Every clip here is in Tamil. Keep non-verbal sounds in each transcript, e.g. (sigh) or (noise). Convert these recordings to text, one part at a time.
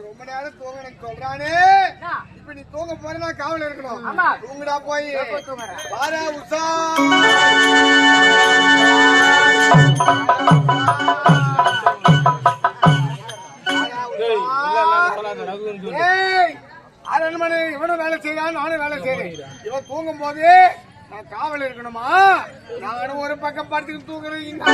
ரொம்ப நேரம் தூங்க எனக்கு சொல்றானே. என்ன? இப்ப நீ தூங்க போற நான் காவல் இருக்கணும். தூங்குடா போய்? வாடா உஷா. ஏய், அரண்மனை இவனும் வேலை செய்யறான் நானும் வேலை செய்யறேன் இவன் தூங்கும் போது நான் காவல் இருக்கணுமா? நான் ஒரு பக்கம் படுத்துக்கிட்டு தூங்குறேன் இந்த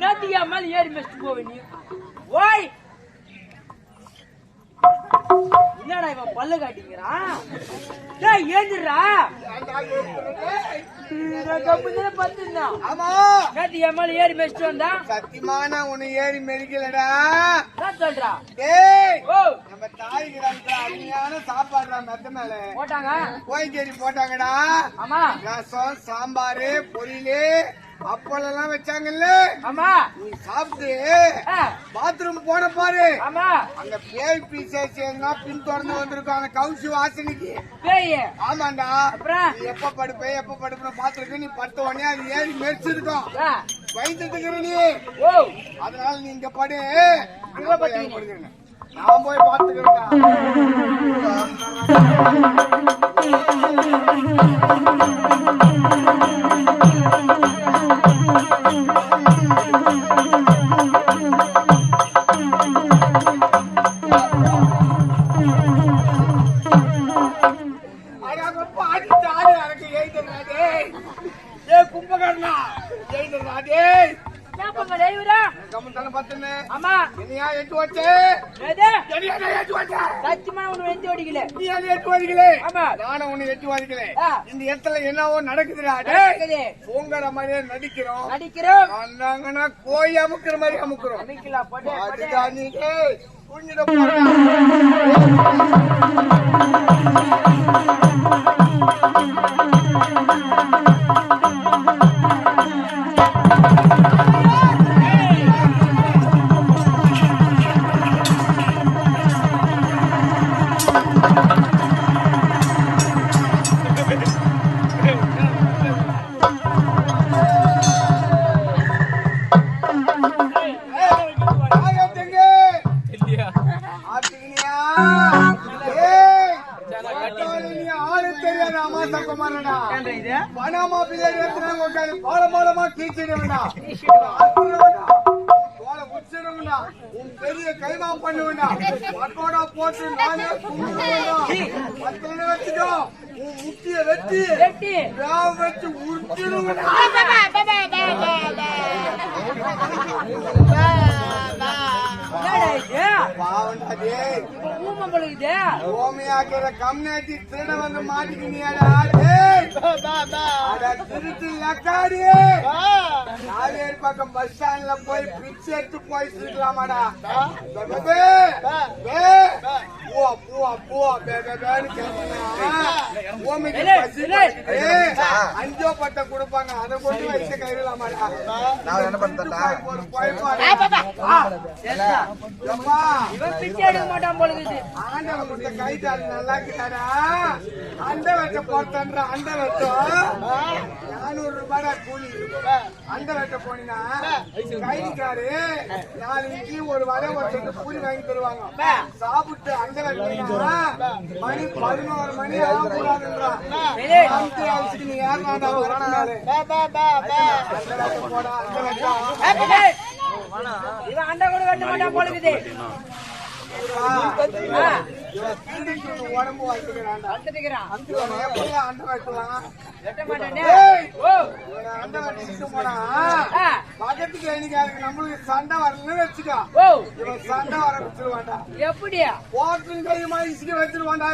ஆளுநர் நடக்குது. ஏடா, ஏய். நான் கம்புதல பார்த்திருந்தேன். நேத்து என் மேல ஏறி மிதிச்சுட்டு போவ நீ. ஓய். என்னடா இவன் பல்லு காட்டிக்கிறான் டேய் ஏந்திரா ஏறி மிதிச்சுட்டு வந்தான் சத்தியமா நான் உன்னை ஏறி மெரிக்கலடா சொல்றா ஓ நம்ம தாய் கிடந்த அருமையான சாப்பாடுடா மெத்த மேல போட்டாங்க கோயங்கேரி போட்டாங்கடா ஆமா ரசம் சாம்பாரு பொரியலு அப்பளம் எல்லாம் வச்சாங்கல்ல? ஆமா. நீ சாப்பிட்டு பாத்ரூம் போன பாரு. ஆமா. அங்க பேய் எதுனா பின் தொடர்ந்து வந்திருக்கும் அந்த கவுசி வாசனைக்கு. ஆமாண்டா. நீ எப்ப படுப்ப எப்ப படுப்ப பாத்துருக்கு நீ படுத்த உடனே அது ஏறி மெரிச்சிருக்கும். பயந்துட்டுக்கிற நீ. ஓ. அதனால நீ இங்க படு. நான் போய் பாத்துக்கிறேன்டா. (laughs) எட்டு சத்தியமா ஒண்ணு வெந்து ஓடிக்கல. நீ அது எட்டு ஆமா. நானும் உன்னை எட்டு ஆ. இந்த இடத்துல என்னவோ நடக்குதுடா. பூங்கற மாதிரியே நடிக்கிறோம். நடிக்கிறோம். வந்தாங்கன்னா கோய் அமுக்குற மாதிரி அமுக்குறோம். அமைக்கலாம் அதுதான் நீ டேய் புரிஞ்சுட போறா பனாமா எத்தனை உட்காந்து பால பாலமா கீச்சிடுவேண்டா தோலை உச்சிடுவேண்டா உன் பெரிய கைமா பண்ணுவேண்டா பக்கோடா போட்டு நானே பத்தனை வச்சுக்கோ உன் முக்கிய வெட்டி வச்சு உருட்டிடுவேண்டா ஊமம் பழுகுது ஓமையாக்கிற கம்னாட்டி திருட வந்து மாட்டிக்கினியாடா திருட்டு லக்காடி நாலேர் பக்கம் பஸ் ஸ்டாண்ட்ல போய் பிச்சை எடுத்து போயிட்டு இருக்கலாமாடா பே, பே, பே. அஞ்சோ பட்டை கொடுப்பாங்க. அதை கொண்டு வச்சு கைவிடலாமாடா நான் என்ன பண்ணட்டா ஒரு ஆண்டவன் கொடுத்த கைதால் நல்லா இருக்கிறாரா அந்த வெட்ட போட்டன்ற அந்த வெட்டம் நானூறு ரூபாய் கூலி. அந்த வெட்ட போனீங்கன்னா கைதிக்காரு நாலு இட்லி ஒரு வடை ஒரு கூலி வாங்கி தருவாங்க. சாப்பிட்டு அந்த மணி பதினோரு மணி ஆகக்கூடாதுன்றான் நீ உடம்பு எப்படி அண்டை வெட்டுவான் வெட்ட மாட்டானே ஏய்! ஓ. இவனை அண்டை வெட்டிட்டு போனா ஆ, பக்கத்துக்கு எண்ணிக்காருக்கு நம்மளுக்கு சண்டை வரலன்னு வச்சுக்கோ இவன் சண்டை வர வச்சிருவான்டா எப்படியா போட்டு கையுமா இசுக்கு வச்சிருவான்டா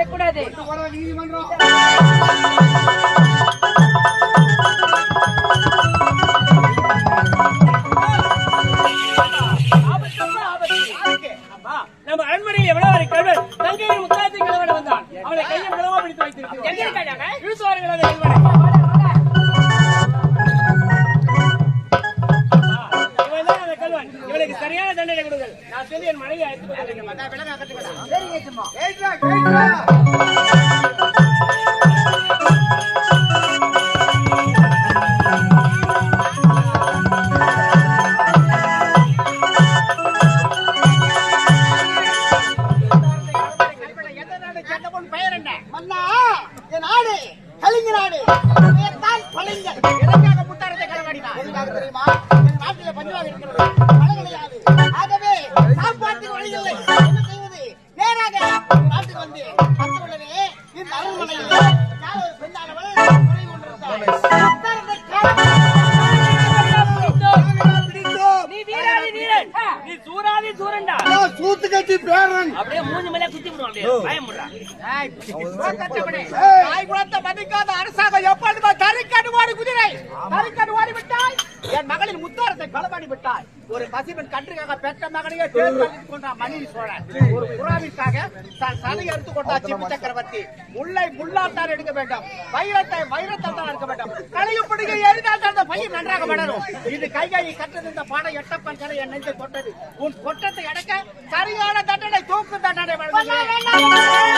அப்படிதான் நீதிமன்றம்? ஆகவே சாப்பாட்டுக்கு வழி இல்லை என்ன செய்வது? நேராக அப்படியே மூஞ்சி மேல குத்தி விடுவான் அப்படியே. புறக்கட்டப்படி. தாய் குலத்தை மதிக்காத அரசாங்கம் எப்பொழுதுமே தறிக்கட்டு ஓடி குதிரை. தறிக்கட்டு ஓடி விட்டாய். என் மகளின் முத்தாரத்தை களவாடி விட்டாய். ஒரு பசிவன் கன்றுக்காக பெற்ற மகனையே தேர்வு கொண்டான் மணி சோழன் ஒரு புறாவிற்காக தன் சதை எடுத்துக் கொண்டார் சிம்ம சக்கரவர்த்தி. முல்லை முள்ளாத்தான் எடுக்க வேண்டும். வைரத்தை வைரத்தால் தான் எடுக்க வேண்டும். களையுப்படுகை எளிதால் தான் அந்த பயிர் நன்றாக வளரும். இது கைகாயை கற்றது இந்த பாடம் எட்டப்பன் கலை என் நெஞ்சை தொட்டது உன் கொட்டத்தை அடக்க சரியான தண்டனை தூக்கு தண்டனை வழங்குகிறேன்.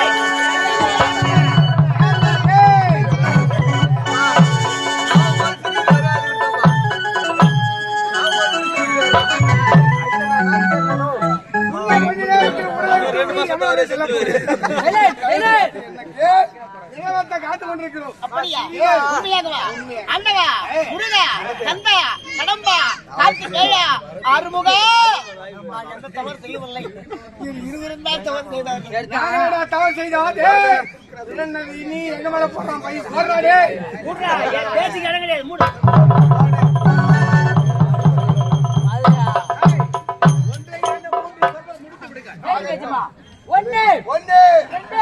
(laughs) காத்து கொண்டிருக்கிறோம். அப்படியா? உண்மையாகவா? அண்ணவா? முருகா கந்தா கடம்பா ஆறுமுகா? நான் எந்த தவறு செய்யவில்லை தவறு நானடா தவறு செய்தாதே நீ எங்க மேல போறான் பையன்? போடுறாடே பேசி மூடு. ஒண்ணு ஒண்ணு ரெண்டு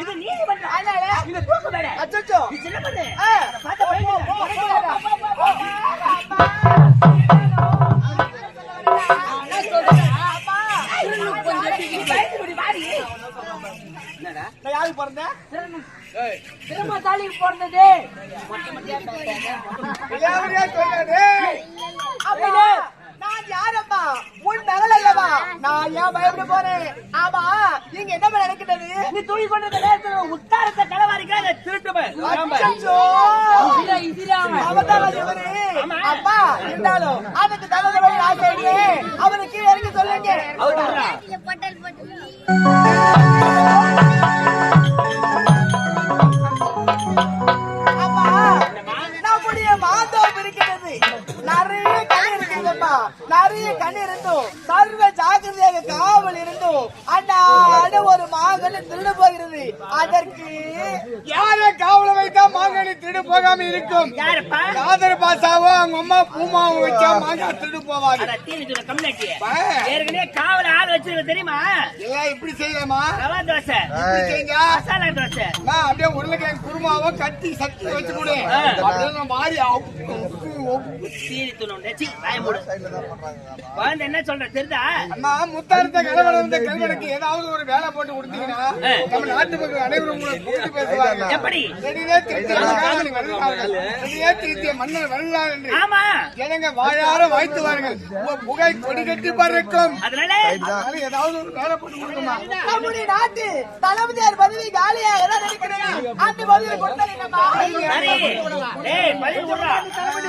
இது நீதிமன்றம். யாருக்கு பிறந்தேன்? திருமத்தாளிக்கு பிறந்தது. விளையாடியா சொல்லாதே அப்பா நான் யாரம்மா உன் மகள் அல்லவா? நான் ஏன் பயப்பட போறேன்? ஆமா நீங்க என்ன பண்ண நடக்கிறது? நீ துணி கொண்டிருந்த நேரத்துல உத்தாரத்தை களவாரிக்காக திருட்டு அச்சச்சோ! அவர்தான் அது இவரு. அப்பா இருந்தாலும் அதுக்கு வழி ஆசை அவனுக்கு இறங்கி சொல்லுங்க. அண்ணா அண்ணா ஒரு மாங்கன்னு திருட போகிறது. அதற்கு யார காவல வைத்தா மாங்கனி திருடு போகாம இருக்கும். யாருப்பா? காதல் பாசாவோ அவங்க அம்மா பூமாவும் வச்சா மாங்காய் திருடு போவாது. அட தீனி தூர கம்யூனிட்டி. பா. ஏற்கனவே காவல ஆள் வச்சிருக்க தெரியுமா? எல்லாம் இப்படி செய்யலாமா? ரவா தோசை. மசாலா தோசை. நான் அப்படியே உருளைக்கிழங்கு குருமாவை கட்டி சட்டி வச்சு கொடு. மாறி குழந்தை என்ன சொல்ற அம்மா முத்தாரத்தை கலவரம் கல்வனுக்கு ஏதாவது ஒரு வேலை போட்டு கொடுத்தீங்கன்னா ஆ. நம்ம நாட்டு மக்கள் அனைவரும் உங்களை கூப்பிட்டு பேசுவாங்க. எப்படி? திருத்திய வருகிறார்கள் செடியே திருத்திய மன்னர் வருகிறார் என்று. ஆமா. ஜனங்க வாயார வாழ்த்துவார்கள் புகை கொடி கட்டி பறக்கும். அதனால அதனால ஏதாவது ஒரு வேலை போட்டு கொடுக்குமா நம்முடைய நாட்டு தளபதியார் பதவி காலியாக தான் அந்த என்னப்பா சரி. ஏய் தளபதி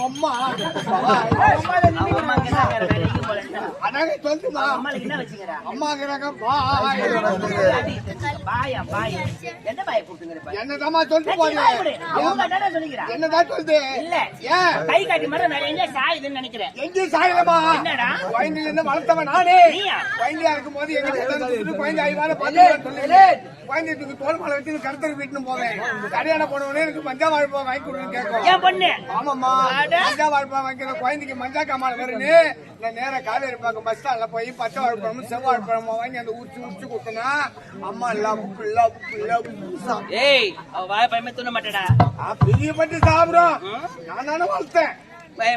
அம்மா. என்ன சொல்லிட்டு போறீங்க என்னதான் சொல்லுது இல்ல ஏன் கை காட்டி வேற எங்க சாயுதுன்னு நினைக்கிறேன் சாயலமா என்னடா? குழந்தைல இருந்து வளர்த்தவன் நானே நீயா? குழந்தையா இருக்கும் போது எங்க குழந்தை குழந்தைக்கு தோல் மலை வச்சு கருத்தர் வீட்டுன்னு போவேன் கல்யாணம் போனவனே எனக்கு மஞ்சா வாழ்ப்பா வாங்கி கொடுன்னு கேட்கும் ஏன் பொண்ணு ஆமாம்மா மஞ்சா வாழ்ப்பா வாங்கிக்கிற குழந்தைக்கு மஞ்சா காமால வருன்னு நான் நேரா காவேரி பார்க்க பஸ் ஸ்டாண்ட்ல போய் பச்சை வாழ்ப்பழமும் செவ்வாழ் பழமும் வாங்கி அந்த உரிச்சு உரிச்சு கொடுத்தனா அம்மா லவ் லவ் லவ் ஏய் அவ வாய பயமே துண்ண மாட்டடா. பெரிய பட்டு சாப்பிடும். நான் தானே வளர்த்தேன். பய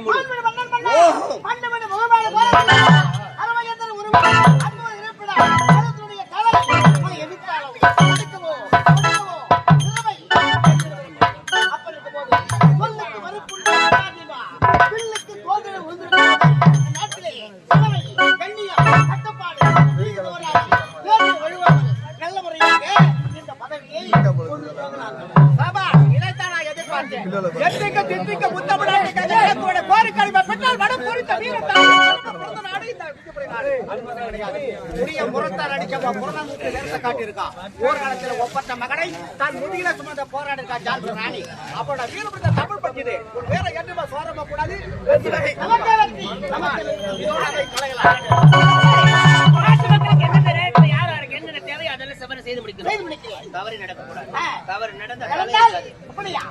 புறநானூற்று வேரத்தை காட்டியிருக்கான். போர்க்களத்தில் ஒப்பற்ற மகனை தான் முதுகில சுமந்த போராடிருக்கா ஜான்சி ராணி. அப்போட வீரபுரத்தை தமிழ் பற்றியது. வேற எண்ணுமா சோரமா கூடாது. செய்து முடிக்கிறேன். தவறு நடக்கக்கூடாது. தவறு நடந்த நடந்தால் அப்படியா?